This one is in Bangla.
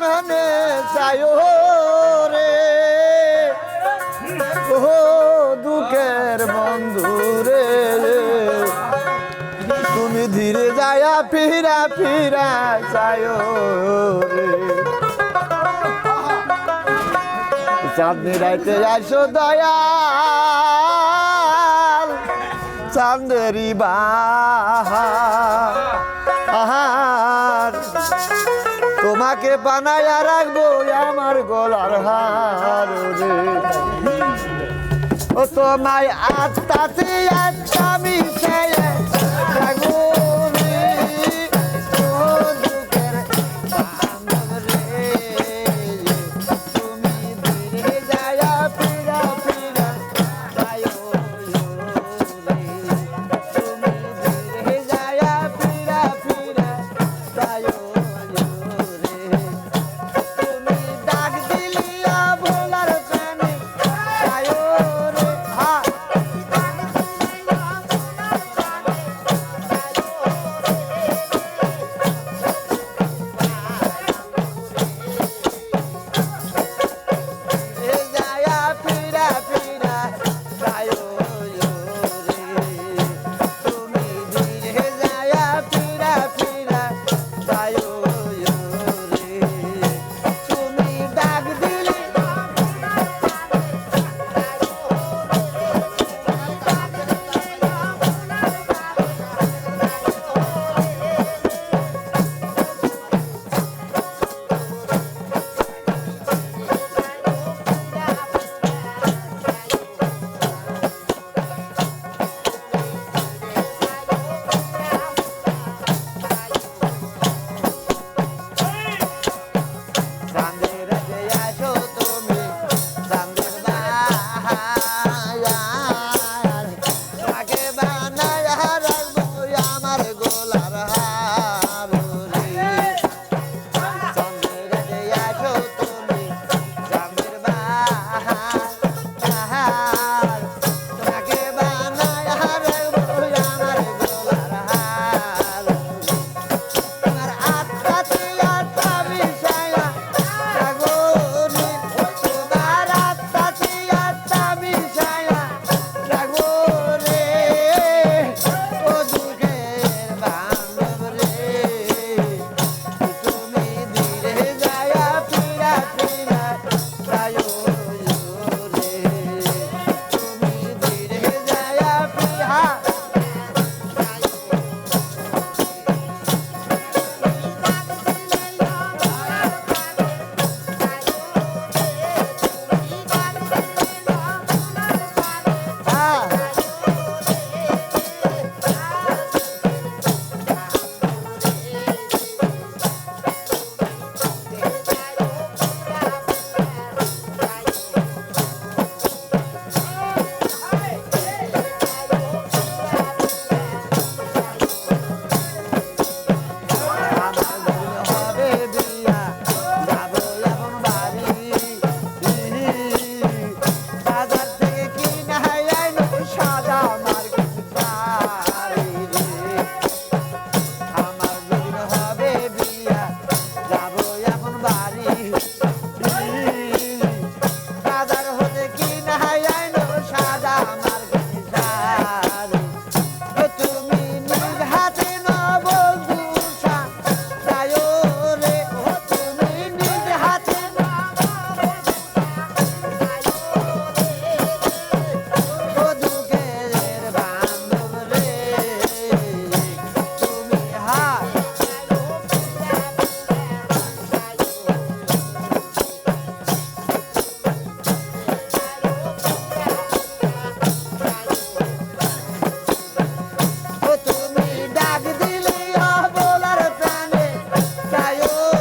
আপনে চায় রে। ও দুঃখের বন্ধু রে। তুমি ধীরে যায়া ফিরা ফিরা চায় রে। চাঁদনি রাইতে আসো দয়াল চাঁদেরি বাহার তোমাকে বানায়া রাখব আমার গলার হার রে। ও তোমায় আত্মাতে আত্মা মিশায় ayo.